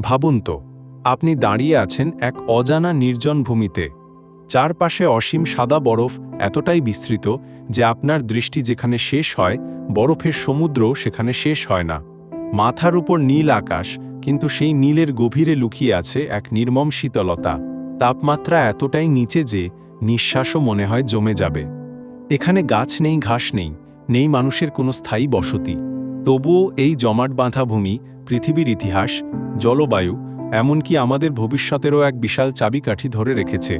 ভাবুন তো, আপনি দাঁড়িয়ে আছেন এক অজানা নির্জন ভূমিতে। চারপাশে অসীম সাদা বরফ এতটাই বিস্তৃত যে আপনার দৃষ্টি যেখানে শেষ হয়, বরফের সমুদ্র সেখানে শেষ হয় না। মাথার উপর নীল আকাশ, কিন্তু সেই নীলের গভীরে লুকিয়ে আছে এক নির্মম শীতলতা। তাপমাত্রা এতটাই নিচে যে নিঃশ্বাসও মনে হয় জমে যাবে। এখানে গাছ নেই, ঘাস নেই নেই মানুষের কোনো স্থায়ী বসতি। তবুও এই জমাট বাঁধা ভূমি পৃথিবীর ইতিহাস, জলবায়ু, এমনকি আমাদের ভবিষ্যতেরও এক বিশাল চাবিকাঠি ধরে রেখেছে।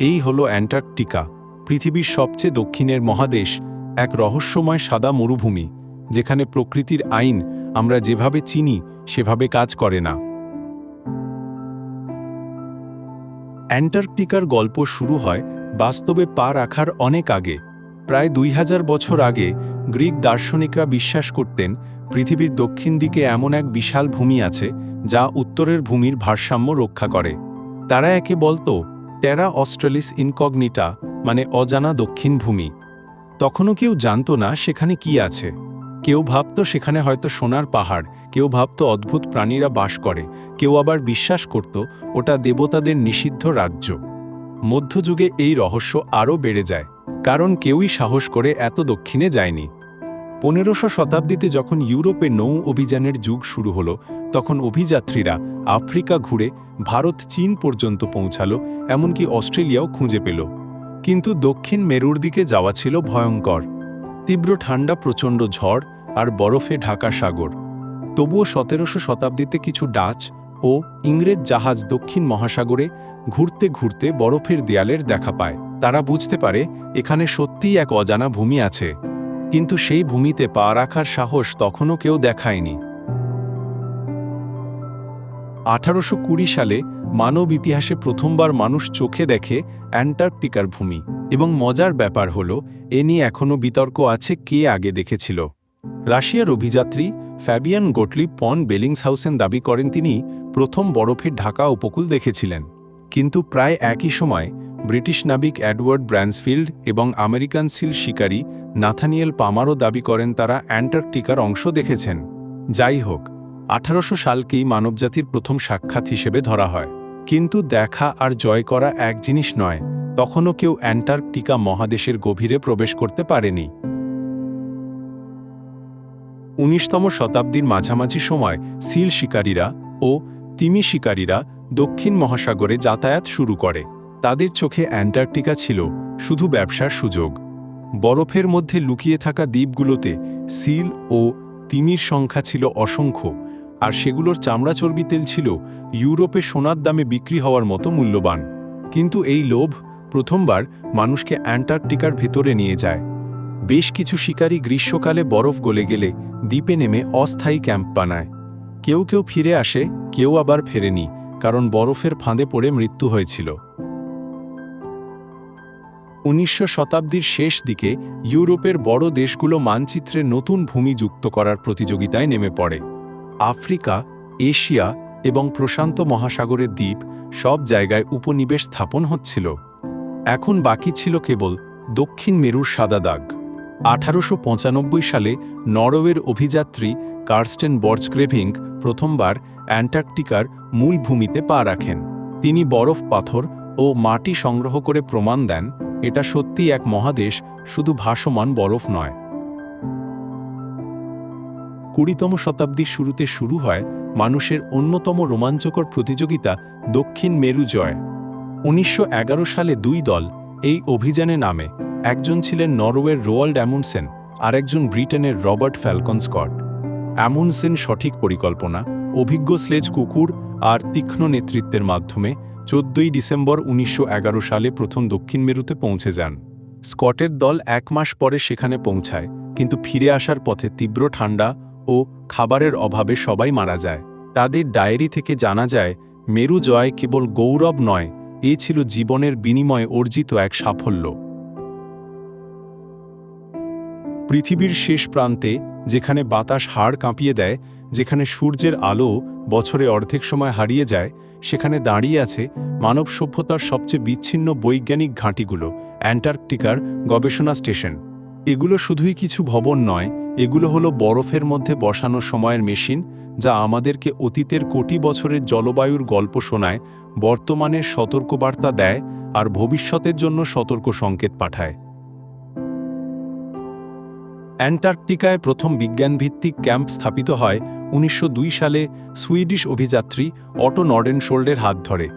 এই হলো অ্যান্টার্কটিকা, পৃথিবীর সবচেয়ে দক্ষিণের মহাদেশ, এক রহস্যময় সাদা মরুভূমি, যেখানে প্রকৃতির আইন আমরা যেভাবে চিনি, সেভাবে কাজ করে না। অ্যান্টার্কটিকার গল্প শুরু হয় বাস্তবে পা রাখার অনেক আগে। প্রায় দুই হাজার বছর আগে গ্রিক দার্শনিকরা বিশ্বাস করতেন পৃথিবীর দক্ষিণ দিকে এমন এক বিশাল ভূমি আছে, যা উত্তরের ভূমির ভারসাম্য রক্ষা করে। তারা একে বলতো টেরা অস্ট্রেলিস ইনকগনিটা মানে অজানা দক্ষিণ ভূমি। তখনও কেউ জানত না সেখানে কি আছে। কেউ ভাবত সেখানে হয়তো সোনার পাহাড়, কেউ ভাবত অদ্ভুত প্রাণীরা বাস করে, কেউ আবার বিশ্বাস করত ওটা দেবতাদের নিষিদ্ধ রাজ্য। মধ্যযুগে এই রহস্য আরও বেড়ে যায়, কারণ কেউই সাহস করে এত দক্ষিণে যায়নি। পনেরোশো শতাব্দীতে যখন ইউরোপে নৌ অভিযানের যুগ শুরু হলো, তখন অভিযাত্রীরা আফ্রিকা ঘুরে ভারত চীন পর্যন্ত পৌঁছালো, এমনকি অস্ট্রেলিয়াও খুঁজে পেল। কিন্তু দক্ষিণ মেরুর দিকে যাওয়া ছিল ভয়ঙ্কর। তীব্র ঠান্ডা, প্রচণ্ড ঝড় আর বরফে ঢাকা সাগর। তবুও সতেরোশো শতাব্দীতে কিছু ডাচ ও ইংরেজ জাহাজ দক্ষিণ মহাসাগরে ঘুরতে ঘুরতে বরফের দেয়ালের দেখা পায়। তারা বুঝতে পারে, এখানে সত্যিই এক অজানা ভূমি আছে। কিন্তু সেই ভূমিতে পা রাখার সাহস তখনও কেউ দেখায়নি। আঠারোশো কুড়ি সালে মানব ইতিহাসে প্রথমবার মানুষ চোখে দেখে অ্যান্টার্কটিকার ভূমি। এবং মজার ব্যাপার হল, এ নিয়ে এখনও বিতর্ক আছে কে আগে দেখেছিল। রাশিয়ার অভিযাত্রী ফ্যাবিয়ান গোটলি পন বেলিংসহাউসেন দাবি করেন তিনি প্রথম বরফের ঢাকা উপকূল দেখেছিলেন। কিন্তু প্রায় একই সময় ব্রিটিশ নাবিক অ্যাডওয়ার্ড ব্র্যান্সফিল্ড এবং আমেরিকান সিল শিকারী নাথানিয়েল পামারও দাবি করেন তারা অ্যান্টার্কটিকার অংশ দেখেছেন। যাই হোক, আঠারোশো সালকেই মানবজাতির প্রথম সাক্ষাৎ হিসেবে ধরা হয়। কিন্তু দেখা আর জয় করা এক জিনিস নয়, তখনও কেউ অ্যান্টার্কটিকা মহাদেশের গভীরে প্রবেশ করতে পারেনি। উনিশতম শতাব্দীর মাঝামাঝি সময় সিল শিকারীরা ও তিমি শিকারীরা দক্ষিণ মহাসাগরে যাতায়াত শুরু করে। তাদের চোখে অ্যান্টার্কটিকা ছিল, শুধু ব্যবসার সুযোগ। বরফের মধ্যে লুকিয়ে থাকা দ্বীপগুলোতে সিল ও তিমির সংখ্যা ছিল অসংখ্য, আর সেগুলোর চামড়া চর্বি তেল ছিল ইউরোপে সোনার দামে বিক্রি হওয়ার মতো মূল্যবান। কিন্তু এই লোভ প্রথমবার মানুষকে অ্যান্টার্কটিকার ভেতরে নিয়ে যায়। বেশ কিছু শিকারী গ্রীষ্মকালে বরফ গলে গেলে দ্বীপে নেমে অস্থায়ী ক্যাম্প বানায়। কেউ কেউ ফিরে আসে, কেউ আবার ফেরেনি, কারণ বরফের ফাঁদে পড়ে মৃত্যু হয়েছিল। উনিশশো শতাব্দীর শেষ দিকে ইউরোপের বড় দেশগুলো মানচিত্রে নতুন ভূমি যুক্ত করার প্রতিযোগিতায় নেমে পড়ে। আফ্রিকা, এশিয়া এবং প্রশান্ত মহাসাগরের দ্বীপ সব জায়গায় উপনিবেশ স্থাপন হচ্ছিল। এখন বাকি ছিল কেবল দক্ষিণ মেরুর সাদা দাগ। আঠারোশো পঁচানব্বই সালে নরওয়ের অভিযাত্রী কার্স্টেন বর্চগ্রেভিঙ্ক প্রথমবার অ্যান্টার্কটিকার মূল ভূমিতে পা রাখেন। তিনি বরফ পাথর ও মাটি সংগ্রহ করে প্রমাণ দেন এটা সত্যি এক মহাদেশ, শুধু ভাসমান বরফ নয়। কুড়িতম শতাব্দীর শুরুতে শুরু হয় মানুষের অন্যতম রোমাঞ্চকর প্রতিযোগিতা দক্ষিণ মেরু জয় উনিশশো এগারো সালে দুই দল এই অভিযানে নামে। একজন ছিলেন নরওয়ের রোয়াল্ড অ্যামুনসেন আর একজন ব্রিটেনের রবার্ট ফ্যালকন স্কট। অ্যামুনসেন সঠিক পরিকল্পনা, অভিজ্ঞ স্লেজ কুকুর আর তীক্ষ্ণ নেতৃত্বের মাধ্যমে চোদ্দই ডিসেম্বর উনিশশো সালে প্রথম দক্ষিণ মেরুতে পৌঁছে যান। স্কটের দল এক মাস পরে সেখানে পৌঁছায়, কিন্তু ফিরে আসার পথে তীব্র ঠান্ডা ও খাবারের অভাবে সবাই মারা যায়। তাদের ডায়েরি থেকে জানা যায়, মেরু জয় কেবল গৌরব নয়, এ ছিল জীবনের বিনিময়ে অর্জিত এক সাফল্য। পৃথিবীর শেষ প্রান্তে, যেখানে বাতাস হাড় কাঁপিয়ে দেয়, যেখানে সূর্যের আলো বছরে অর্ধেক সময় হারিয়ে যায়, সেখানে দাঁড়িয়ে আছে মানব সভ্যতার সবচেয়ে বিচ্ছিন্ন বৈজ্ঞানিক ঘাঁটিগুলো, অ্যান্টার্কটিকার গবেষণা স্টেশন। এগুলো শুধুই কিছু ভবন নয়, এগুলো হলো বরফের মধ্যে বসানো সময়ের মেশিন, যা আমাদেরকে অতীতের কোটি বছরের জলবায়ুর গল্প শোনায়, বর্তমানের সতর্কবার্তা দেয় আর ভবিষ্যতের জন্য সতর্ক সংকেত পাঠায়। অ্যান্টার্কটিকায় প্রথম বিজ্ঞানভিত্তিক ক্যাম্প স্থাপিত হয় উনিশশো দুই সালে সুইডিশ অভিযাত্রী অটো নর্ডেনশোল্ডের হাত ধরে।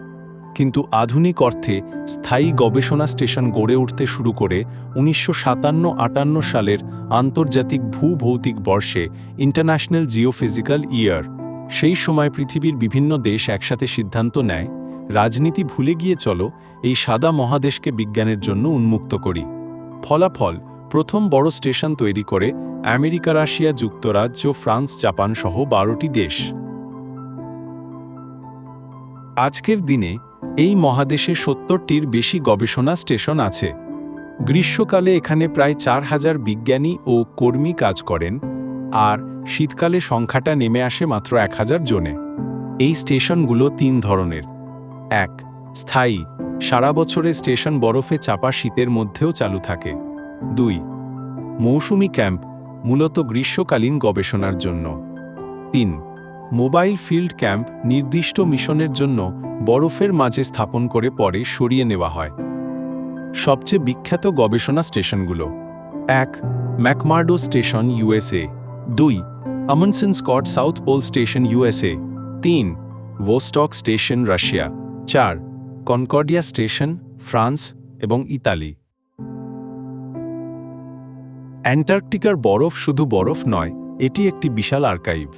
কিন্তু আধুনিক অর্থে স্থায়ী গবেষণা স্টেশন গড়ে উঠতে শুরু করে উনিশশো সাতান্ন আটান্ন সালের আন্তর্জাতিক ভূভৌতিক বর্ষে ইন্টারন্যাশনাল জিওফিজিক্যাল ইয়ার। সেই সময় পৃথিবীর বিভিন্ন দেশ একসাথে সিদ্ধান্ত নেয়, রাজনীতি ভুলে গিয়ে চলো, এই সাদা মহাদেশকে বিজ্ঞানের জন্য উন্মুক্ত করি। ফলাফল প্রথম বড় স্টেশন তৈরি করে আমেরিকা, রাশিয়া যুক্তরাজ্য, ফ্রান্স, জাপান সহ বারোটি দেশ। আজকের দিনে এই মহাদেশে সত্তরটির বেশি গবেষণা স্টেশন আছে। গ্রীষ্মকালে এখানে প্রায় চার হাজার বিজ্ঞানী ও কর্মী কাজ করেন, আর শীতকালে সংখ্যাটা নেমে আসে মাত্র এক হাজার জনে। এই স্টেশনগুলো তিন ধরনের। এক, স্থায়ী। সারা বছরে স্টেশন বরফে চাপা শীতের মধ্যেও চালু থাকে। দুই, মৌসুমি ক্যাম্প মূলত গ্রীষ্মকালীন গবেষণার জন্য। তিন, মোবাইল ফিল্ড ক্যাম্প নির্দিষ্ট মিশনের জন্য বরফের মাঝে স্থাপন করে পরে সরিয়ে নেওয়া হয়। সবচেয়ে বিখ্যাত গবেষণা স্টেশনগুলো। এক, ম্যাকমার্ডো স্টেশন, ইউএসএ। দুই, Amundsen Scott, South Pole station, USA. তিন, ভোস্টক স্টেশন, রাশিয়া। চার, কনকর্ডিয়া স্টেশন, ফ্রান্স এবং ইতালি। অ্যান্টার্কটিকার বরফ শুধু বরফ নয়, এটি একটি বিশাল আর্কাইভ।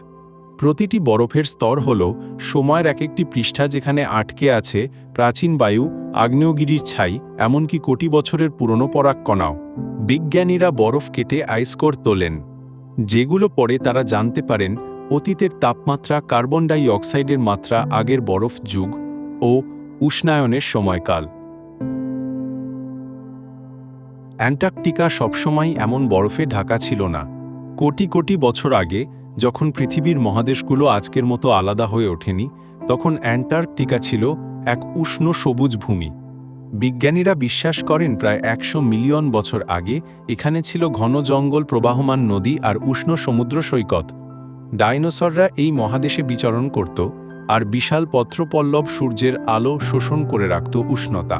প্রতিটি বরফের স্তর হল সময়ের এক একটি পৃষ্ঠা যেখানে আটকে আছে প্রাচীন বায়ু, আগ্নেয়গিরির ছাই, এমনকি কোটি বছরের পুরনো পরাগ কণাও বিজ্ঞানীরা বরফ কেটে আইসকোর তোলেন, যেগুলো পরে তারা জানতে পারেন অতীতের তাপমাত্রা, কার্বন ডাই অক্সাইডের মাত্রা, আগের বরফ যুগ ও উষ্ণায়নের সময়কাল। অ্যান্টার্কটিকা সবসময় এমন বরফে ঢাকা ছিল না। কোটি কোটি বছর আগে, যখন পৃথিবীর মহাদেশগুলো আজকের মতো আলাদা হয়ে ওঠেনি, তখন অ্যান্টার্কটিকা ছিল এক উষ্ণ সবুজ ভূমি। বিজ্ঞানীরা বিশ্বাস করেন প্রায় একশো মিলিয়ন বছর আগে এখানে ছিল ঘন জঙ্গল, প্রবাহমান নদী আর উষ্ণ সমুদ্র সৈকত। ডাইনোসররা এই মহাদেশে বিচরণ করত, আর বিশাল পত্রপল্লব সূর্যের আলো শোষণ করে রাখত উষ্ণতা।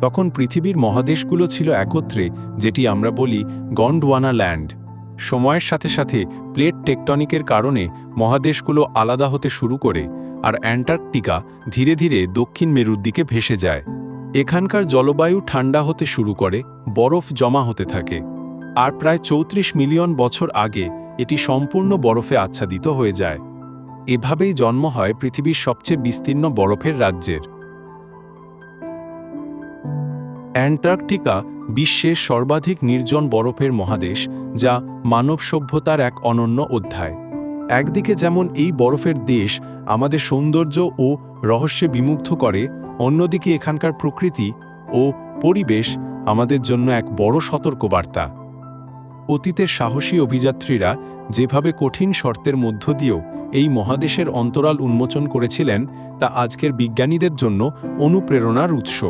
তখন পৃথিবীর মহাদেশগুলো ছিল একত্রে, যেটি আমরা বলি গন্ডওয়ানা ল্যান্ড সময়ের সাথে সাথে প্লেট টেকটনিকের কারণে মহাদেশগুলো আলাদা হতে শুরু করে আর অ্যান্টার্কটিকা ধীরে ধীরে দক্ষিণ মেরুর দিকে ভেসে যায়। এখানকার জলবায়ু ঠান্ডা হতে শুরু করে, বরফ জমা হতে থাকে। আর প্রায় চৌত্রিশ মিলিয়ন বছর আগে এটি সম্পূর্ণ বরফে আচ্ছাদিত হয়ে যায়। এভাবেই জন্ম হয় পৃথিবীর সবচেয়ে বিস্তীর্ণ বরফের রাজ্যের। অ্যান্টার্কটিকা বিশ্বের সর্বাধিক নির্জন বরফের মহাদেশ, যা মানব সভ্যতার এক অনন্য অধ্যায়। একদিকে যেমন এই বরফের দেশ আমাদের সৌন্দর্য ও রহস্যে বিমুগ্ধ করে, অন্যদিকে এখানকার প্রকৃতি ও পরিবেশ আমাদের জন্য এক বড় সতর্কবার্তা। অতীতের সাহসী অভিযাত্রীরা যেভাবে কঠিন শর্তের মধ্য দিয়েও এই মহাদেশের অন্তরাল উন্মোচন করেছিলেন, তা আজকের বিজ্ঞানীদের জন্য অনুপ্রেরণার উৎস।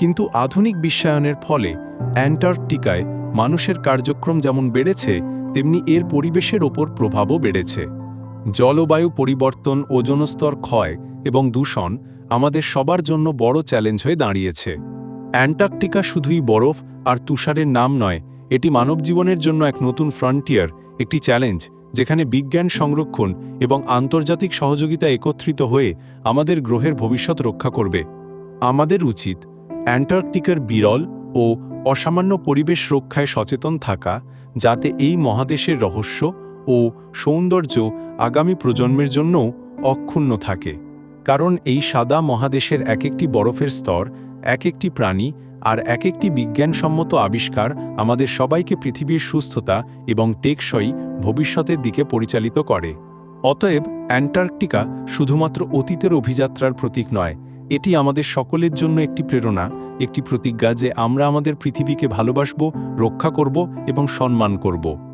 কিন্তু আধুনিক বিশ্বায়নের ফলে অ্যান্টার্কটিকায় মানুষের কার্যক্রম যেমন বেড়েছে, তেমনি এর পরিবেশের ওপর প্রভাবও বেড়েছে। জলবায়ু পরিবর্তন, ওজনস্তর ক্ষয় এবং দূষণ আমাদের সবার জন্য বড় চ্যালেঞ্জ হয়ে দাঁড়িয়েছে। অ্যান্টার্কটিকা শুধুই বরফ আর তুষারের নাম নয়, এটি মানবজীবনের জন্য এক নতুন ফ্রন্টিয়ার, একটি চ্যালেঞ্জ, যেখানে বিজ্ঞান সংরক্ষণ এবং আন্তর্জাতিক সহযোগিতা একত্রিত হয়ে আমাদের গ্রহের ভবিষ্যৎ রক্ষা করবে। আমাদের উচিত অ্যান্টার্কটিকার বিরল ও অসামান্য পরিবেশ রক্ষায় সচেতন থাকা যাতে এই মহাদেশের রহস্য ও সৌন্দর্য আগামী প্রজন্মের জন্যও অক্ষুণ্ণ থাকে। কারণ এই সাদা মহাদেশের এক একটি বরফের স্তর এক একটি প্রাণী আর এক একটি বিজ্ঞানসম্মত আবিষ্কার আমাদের সবাইকে পৃথিবীর সুস্থতা এবং টেকসই ভবিষ্যতের দিকে পরিচালিত করে। অতএব অ্যান্টার্কটিকা শুধুমাত্র অতীতের অভিযাত্রার প্রতীক নয় এটি আমাদের সকলের জন্য একটি প্রেরণা, একটি প্রতিজ্ঞা যে আমরা আমাদের পৃথিবীকে ভালোবাসব, রক্ষা করব এবং সম্মান করব।